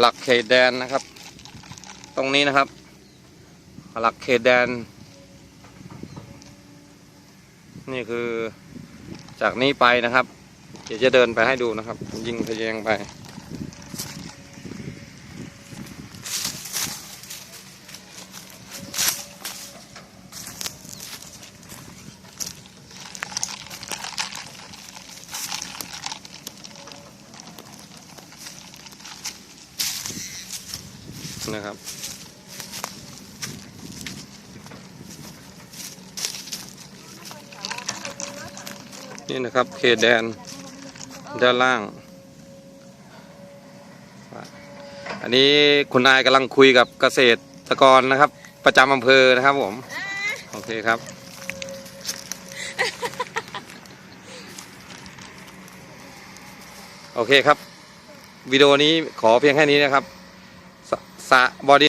หลักเขตแดนนะครับ ตรงนี้นะครับ หลักเขตแดน นี่คือจากนี้ไปนะครับ เดี๋ยวจะเดินไปให้ดูนะครับ ยิงทะแยงไป นะครับ นี่นะครับเขตแดนด้านล่าง อันนี้คุณนายกำลังคุยกับเกษตรกรนะครับ ประจำอำเภอนะครับผม โอเคครับโอเคครับ วิดีโอนี้ขอเพียงแค่นี้นะครับ สะบอดี